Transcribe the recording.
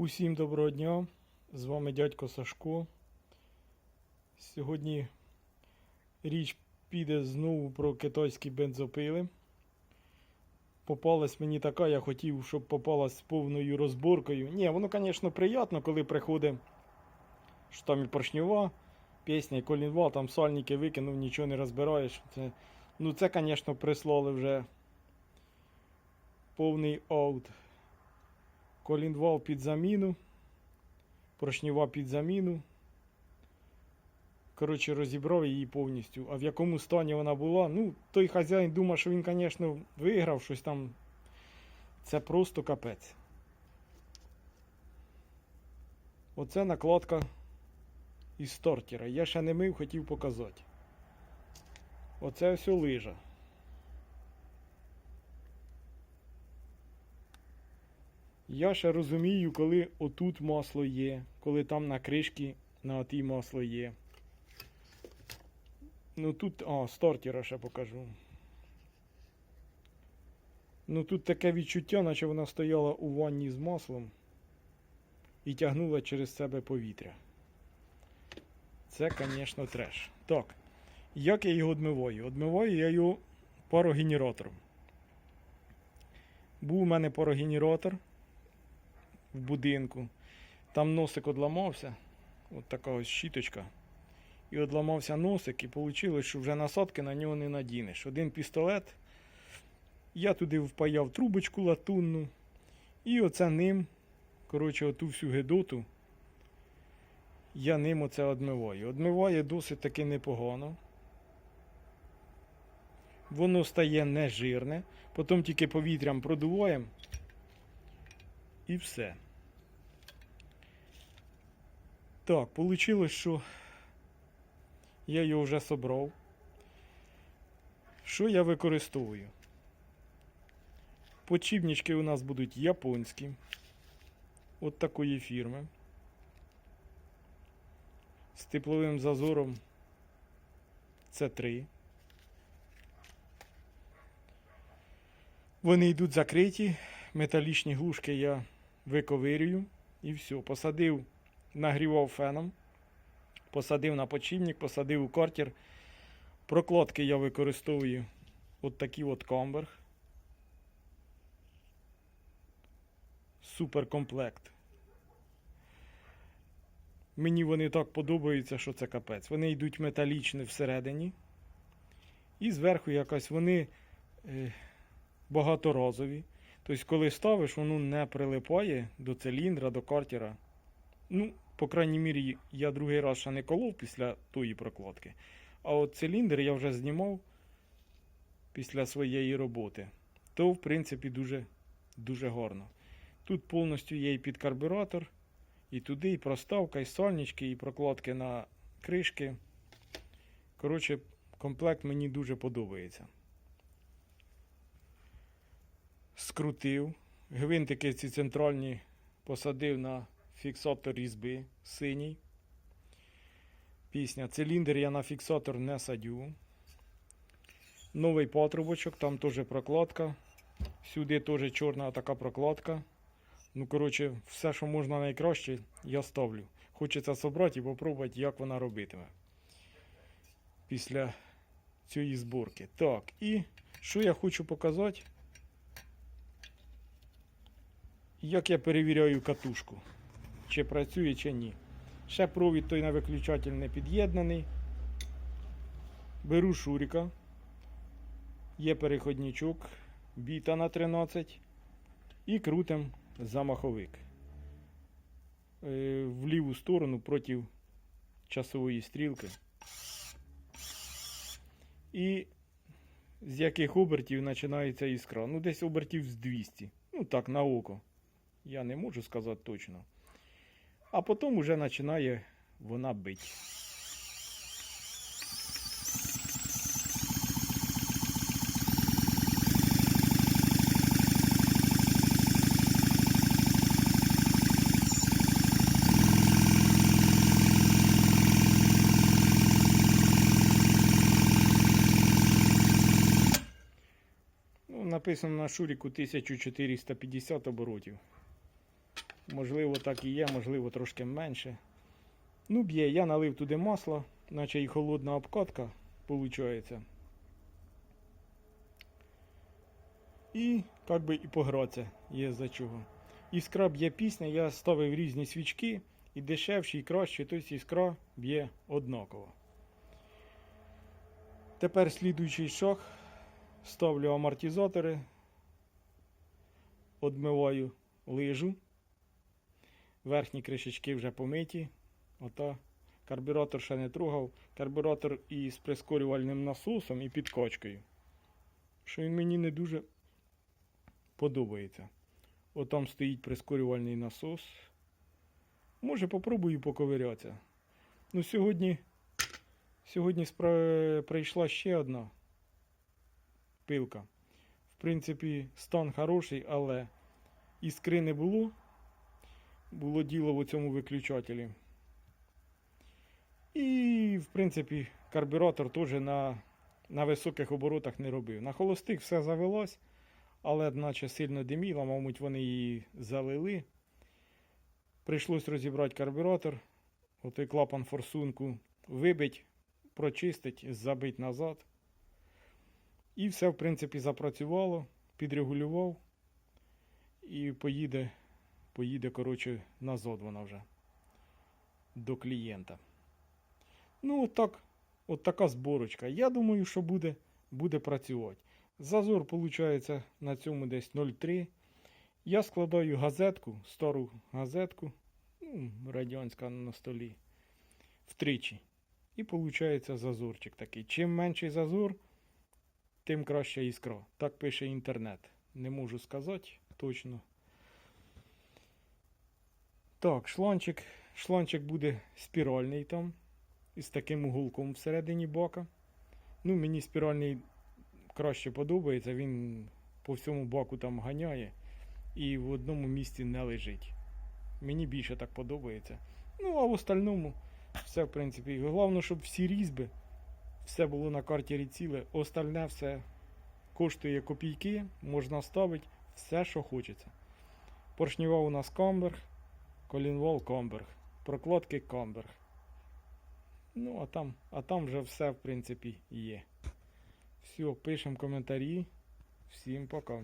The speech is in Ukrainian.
Усім доброго дня! З вами дядько Сашко. Сьогодні річ піде знову про китайські бензопили. Попалась мені така, я хотів, щоб попалась з повною розборкою. Ні, воно, звісно, приємно, коли приходить, що там і поршнева пісня, і колінвал, там сальники викинув, нічого не розбираєш. Це, ну це, звісно, прислали вже повний аут. Колінвал під заміну. Поршнева під заміну. Коротше, розібрав її повністю. А в якому стані вона була? Ну, той хазяїн думав, що він, звісно, виграв щось там. Це просто капець. Оце накладка із стартера. Я ще не мив, хотів показати. Оце все лижа. Я ще розумію, коли отут масло є, коли там на кришці на отій масло є. Ну тут, а, стартера ще покажу. Ну тут таке відчуття, наче вона стояла у ванні з маслом і тягнула через себе повітря. Це, звісно, треш. Так, як я його одмиваю? Одмиваю я його парогенератором. Був у мене парогенератор в будинку. Там носик одламався. От така ось щіточка. І одламався носик, і вийшло, що вже насадки на нього не надінеш. Один пістолет. Я туди впаяв трубочку латунну. І оце ним, коротше, оту всю гедоту. Я ним оце одмиваю. Одмиває досить таки непогано. Воно стає нежирне. Потім тільки повітрям продуваємо. І все. Так, вийшло, що я його вже собрав. Що я використовую? Почібнички у нас будуть японські. От такої фірми. З тепловим зазором С3. Вони йдуть закриті. Металічні глушки я виковирюю і все. Посадив, нагрівав феном, посадив на почівник, посадив у картер. Прокладки я використовую от такі от комберг. Суперкомплект. Мені вони так подобаються, що це капець. Вони йдуть металічні всередині. І зверху якось вони е, багаторазові. Тобто, коли ставиш, воно не прилипає до циліндра, до картера. Ну, по крайній мірі, я другий раз ще не колов після тої прокладки. А от циліндр я вже знімав після своєї роботи. То, в принципі, дуже, дуже гарно. Тут повністю є і підкарбюратор, і туди, і проставка, і сальнички, і прокладки на кришки. Коротше, комплект мені дуже подобається скрутив. Гвинтики ці центральні посадив на фіксатор різьби синій. Пісня. Циліндр я на фіксатор не садю. Новий патрубочок, там теж прокладка. Сюди теж чорна така прокладка. Ну, коротше, все, що можна найкраще, я ставлю. Хочеться собрати і попробувати, як вона робитиме. Після цієї зборки. Так, і що я хочу показати? Як я перевіряю катушку, чи працює, чи ні. Ще провід той на виключатель не під'єднаний. Беру шурика. Є переходничок, біта на 13 і крутим замаховик е, в ліву сторону проти часової стрілки. І з яких обертів починається іскра? Ну, десь обертів з 200. Ну так, на око. Я не можу сказати точно. А потім вже починає вона бити. Ну, написано на шуріку 1450 оборотів. Можливо, так і є, можливо, трошки менше. Ну, б'є, я налив туди масло, наче і холодна обкатка, виходить. І як би і погратися є за чого. Іскра б'є пісня, я ставив різні свічки, і дешевші, і кращі, тобто іскра б'є однаково. Тепер слідуючий шаг. Ставлю амортизатори, одмиваю лижу. Верхні кришечки вже помиті. Ото карбюратор ще не трогав. Карбюратор із прискорювальним насосом і підкачкою. Що він мені не дуже подобається. Отам стоїть прискорювальний насос. Може, попробую поковирятися. Ну, сьогодні, сьогодні спра... прийшла ще одна пилка. В принципі, стан хороший, але іскри не було. Було діло в цьому виключателі. І, в принципі, карбюратор теж на, на високих оборотах не робив. На холостих все завелось, але наче сильно диміло, мабуть, вони її залили. Прийшлось розібрати карбюратор, отой клапан форсунку вибить, прочистить, забить назад. І все, в принципі, запрацювало, підрегулював і поїде, поїде, коротше, назад вона вже до клієнта. Ну, от так, от така зборочка. Я думаю, що буде, буде працювати. Зазор, виходить, на цьому десь 0,3. Я складаю газетку, стару газетку, ну, радянська на столі, втричі. І виходить зазорчик такий. Чим менший зазор, тим краща іскра. Так пише інтернет. Не можу сказати точно. Так, шланчик. Шланчик буде спіральний там. Із таким уголком всередині бока. Ну, мені спіральний краще подобається. Він по всьому боку там ганяє і в одному місці не лежить. Мені більше так подобається. Ну, а в остальному все, в принципі. Головне, щоб всі різьби, все було на карті ціле. Остальне все коштує копійки, можна ставити все, що хочеться. Поршнева у нас Камберг, колінвол комберг, прокладки комберг. Ну, а там, а там вже все, в принципі, є. Все, пишемо коментарі. Всім пока.